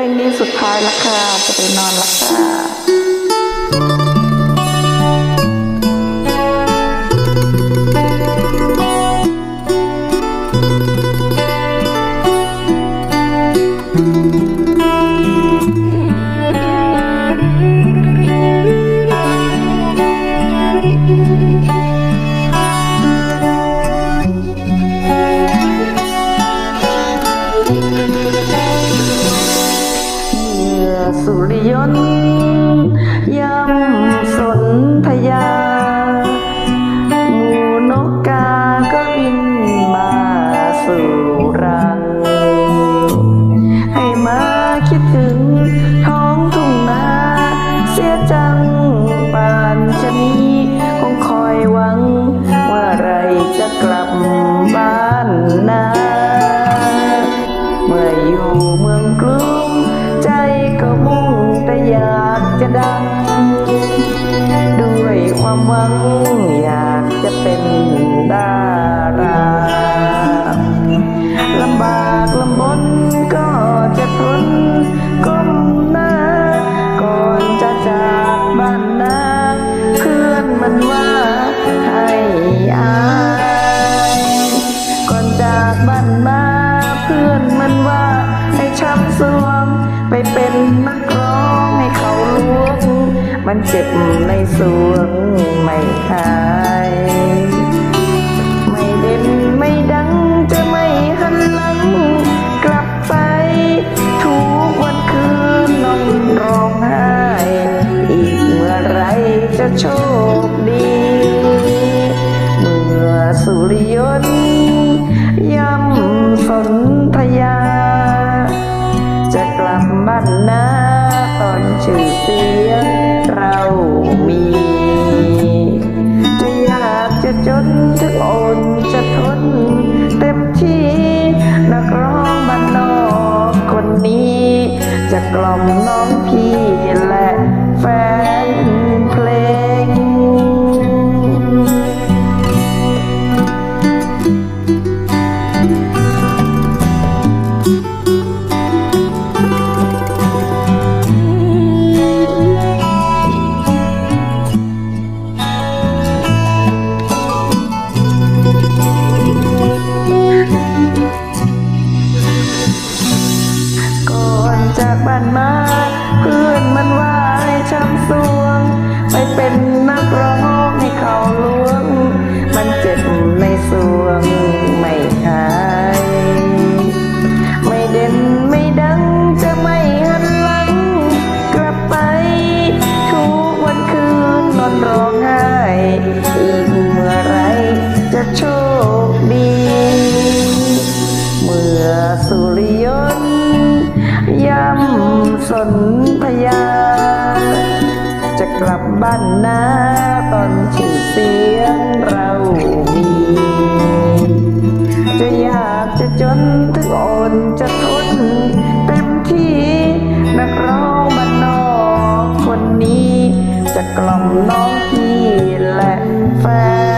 ลงนี้สุดท้ายละค่ะ จะไปนอนละค่ะ คิดถึงท้องทุ่งนาเสียจังป่านชะนี้คงคอยหวังว่าไรจะกลับบ้านนาเมื่ออยู่เมืองกรุงใจก็มุ่งแต่อยากจะดัง ด้วยความหวังอยากจะเป็นดารา เป็นนักร้องให้เขาล้วงมันเจ็บในสวงไม่หายไม่เด่นไม่ดังจะไม่หันหลัง กลับไป ทุกวันคืนนอนร้องไห้ อีกเมื่อไรจะโชค บ้านนาตอนชื่อเสียงเรามีจะอยากจะจนจะโอนจะทนเต็มที่นักร้องบ้านนอกคนนี้ จะกล่อมน้องพี่และแฟน มา เพื่อนมันว่าให้ช้ำสวง ไปเป็นนักร้องให้เขาล้วง มันเจ็บในสวงไม่หายไม่เด่นไม่ดังจะไม่หันหลัง กลับไป ทุกวันคืนนอนร้องไห้ อีกเมื่อไรจะโชคำสนธยา จะกลับบ้านนาตอนชื่อเสียงเรามี จะอยากจะจนถึงอดจะทนเต็มที่นักร้องบ้านนอกคนนี้ จะกล่อมน้องพี่และแฟน